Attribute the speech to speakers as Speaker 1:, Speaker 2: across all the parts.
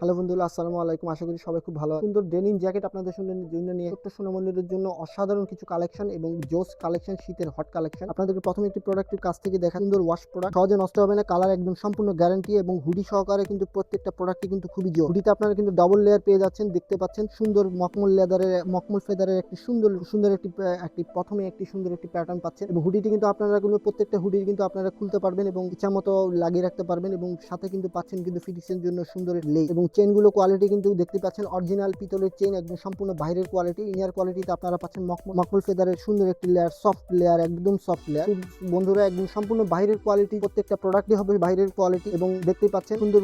Speaker 1: Hello বন্ধুরা আসসালামু আলাইকুম। আশা করি সবাই খুব ভালো। সুন্দর ডেনিম জ্যাকেট আপনাদের জন্য নিয়ে ছোট্ট সোনামন্দিরের জন্য অসাধারণ কিছু কালেকশন এবং জোস কালেকশন শীতের হট কালেকশন আপনাদেরকে প্রথমে একটি প্রোডাক্টের কাছ থেকে দেখা সুন্দর ওয়াশ প্রোডাক্ট সহজে নষ্ট হবে না কালার একদম সম্পূর্ণ গ্যারান্টি এবং হুডি সহকারে কিন্তু প্রত্যেকটা প্রোডাক্টই কিন্তু খুবই জোর হুডিতে আপনারা কিন্তু ডাবল লেয়ার পেয়ে যাচ্ছেন, দেখতে পাচ্ছেন সুন্দর মকমল লেদারের মকমল ফেদারের একটি সুন্দর সুন্দর একটি একটি, প্রথমে একটি সুন্দর একটি প্যাটার্ন পাচ্ছেন এবং হুডিটি কিন্তু আপনারা কিন্তু প্রত্যেকটা হুডি কিন্তু আপনারা খুলতে পারবেন এবং ইচ্ছা মতো লাগিয়ে রাখতে পারবেন এবং সাথে কিন্তু পাচ্ছেন কিন্তু ফিটিংসের জন্য সুন্দর লেস এবং চেনগুলো কোয়ালিটি কিন্তু দেখতে পাচ্ছেন অরিজিনাল পিতলের চেন একদম সম্পূর্ণ বাইরের কোয়ালিটি ইনার কোয়ালিটিতে আপনারা পাচ্ছেন মকমল ফেদারের সুন্দর একটি লেয়ার সফট লেয়ার একদম সফট লেয়ার বন্ধুরা, একদম সম্পূর্ণ বাইরের কোয়ালিটি প্রত্যেকটা প্রোডাক্টই হবে বাইরের কোয়ালিটি এবং দেখতে পাচ্ছেন, সুন্দর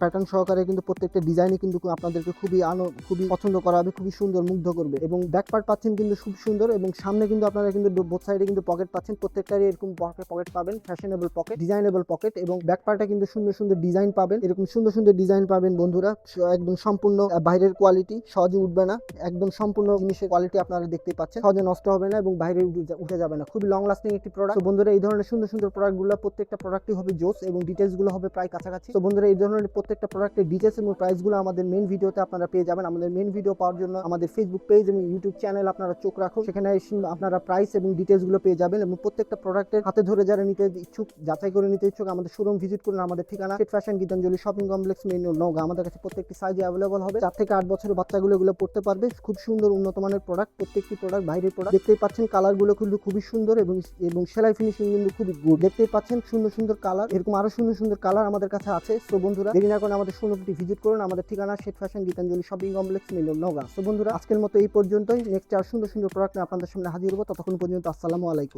Speaker 1: প্যাটার্ন সহকারে কিন্তু প্রত্যেকটা ডিজাইনই কিন্তু আপনাদেরকে খুবই আনো, খুবই পছন্দ করা হবে খুবই সুন্দর মুগ্ধ করবে এবং ব্যাক পার্ট পাচ্ছেন কিন্তু খুব সুন্দর এবং সামনে কিন্তু আপনারা কিন্তু বোথ সাইডে কিন্তু পকেট পাচ্ছেন, প্রত্যেকটারই এরকম পকেট পাবেন ফ্যাশনেবল পকেট ডিজাইনেবল পকেট এবং ব্যাক পার্টে কিন্তু সুন্দর সুন্দর ডিজাইন পাবেন, এরকম সুন্দর সুন্দর ডিজাইন পাবেন বন্ধুরা, একদম সম্পূর্ণ বাইরের কোয়ালিটি সহজে উঠবে না। একদম সম্পূর্ণ জিনিসের কোয়ালিটি আপনারা দেখতে পাচ্ছেন। সহজে নষ্ট হবে না এবং বাইরে উঠে যাবে না। খুবই লং লাস্টিং একটি প্রোডাক্ট বন্ধুরা, এই ধরনের সুন্দর সুন্দর প্রোডাক্টগুলো প্রত্যেকটা প্রোডাক্টই হবে জোস এবং ডিটেলসগুলো হবে প্রায় কাছাকাছি। তো বন্ধুরা, এই ধরনের প্রত্যেকটা প্রোডাক্টের ডিটেলস এবং প্রাইসগুলো আমাদের মেন ভিডিওতে আপনারা পেয়ে যাবেন। আমাদের মেন ভিডিও পাওয়ার জন্য আমাদের ফেসবুক পেজ এবং ইউটিউব চ্যানেল আপনারা চোখ রাখুন। সেখানে আপনারা প্রাইস এবং ডিটেলসগুলো পেয়ে যাবেন এবং প্রত্যেকটা প্রোডাক্টের হাতে ধরে যারা নিতে ইচ্ছুক, যাচাই করে নিতে ইচ্ছুক, আমাদের শোরুম ভিজিট করুন। আমাদের ঠিকানা fashion Gitanjali shopping complex main Naogaon আমাদের কাছে প্রত্যেকটি সাইজে অ্যাভেলেবল হবে। চার থেকে আট বছরের বাচ্চাগুলো এগুলো পড়তে পারবে। খুব সুন্দর উন্নত মানের প্রোডাক্ট প্রত্যেকটি প্রোডাক্ট বাইরের প্রোডাক্ট দেখতেই পাচ্ছেন কালারগুলো কিন্তু খুবই সুন্দর এবং এবং সেলাই ফিনিশিং কিন্তু খুবই গুড দেখতেই পাচ্ছেন সুন্দর সুন্দর কালার এরকম আরও সুন্দর সুন্দর কালার আমাদের কাছে আছে। সো বন্ধুরা, দেরি না করে আমাদের শোরুমটি ভিজিট করুন। আমাদের ঠিকানা শেট ফ্যাশন গীতাঞ্জলি শপিং কমপ্লেক্স মিলন নৌগা সো বন্ধুরা, আজকের মতো এই পর্যন্তই। নেক্সট আর সুন্দর সুন্দর প্রোডাক্ট আপনাদের সামনে হাজির হব। ততক্ষণ পর্যন্ত আসসালামু আলাইকুম।